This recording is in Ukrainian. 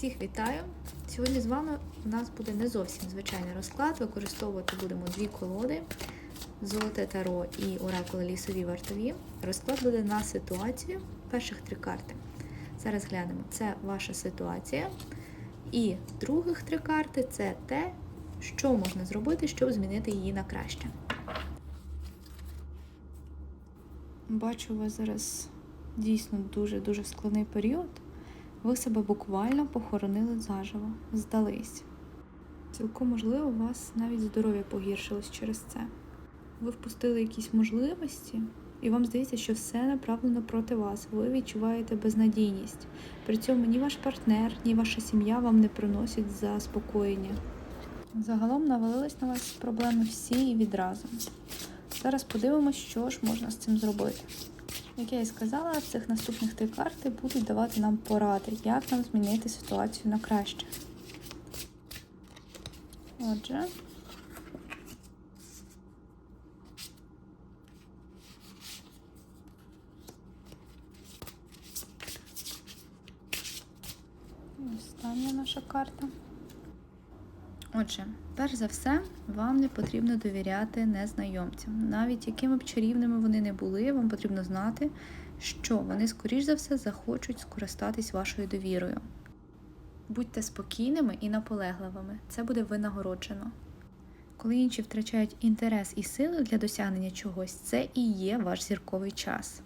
Всіх вітаю! Сьогодні з вами у нас буде не зовсім звичайний розклад. Використовувати будемо дві колоди: Золоте таро і Оракули лісові вартові. Розклад буде на ситуацію перших три карти. Зараз глянемо. Це ваша ситуація. І других три карти це те, що можна зробити, щоб змінити її на краще. Бачу, у вас зараз дійсно дуже-дуже складний період. Ви себе буквально похоронили заживо, здались. Цілком можливо, у вас навіть здоров'я погіршилось через це. Ви впустили якісь можливості, і вам здається, що все направлено проти вас. Ви відчуваєте безнадійність. При цьому ні ваш партнер, ні ваша сім'я вам не приносять заспокоєння. Загалом навалились на вас проблеми всі і відразу. Зараз подивимось, що ж можна з цим зробити. Як я і сказала, цих наступних три карти будуть давати нам поради, як нам змінити ситуацію на краще. Отже. Остання наша карта. Отже, перш за все, вам не потрібно довіряти незнайомцям. Навіть якими б чарівними вони не були, вам потрібно знати, що вони, скоріш за все, захочуть скористатись вашою довірою. Будьте спокійними і наполегливими, це буде винагороджено. Коли інші втрачають інтерес і сили для досягнення чогось, це і є ваш зірковий час.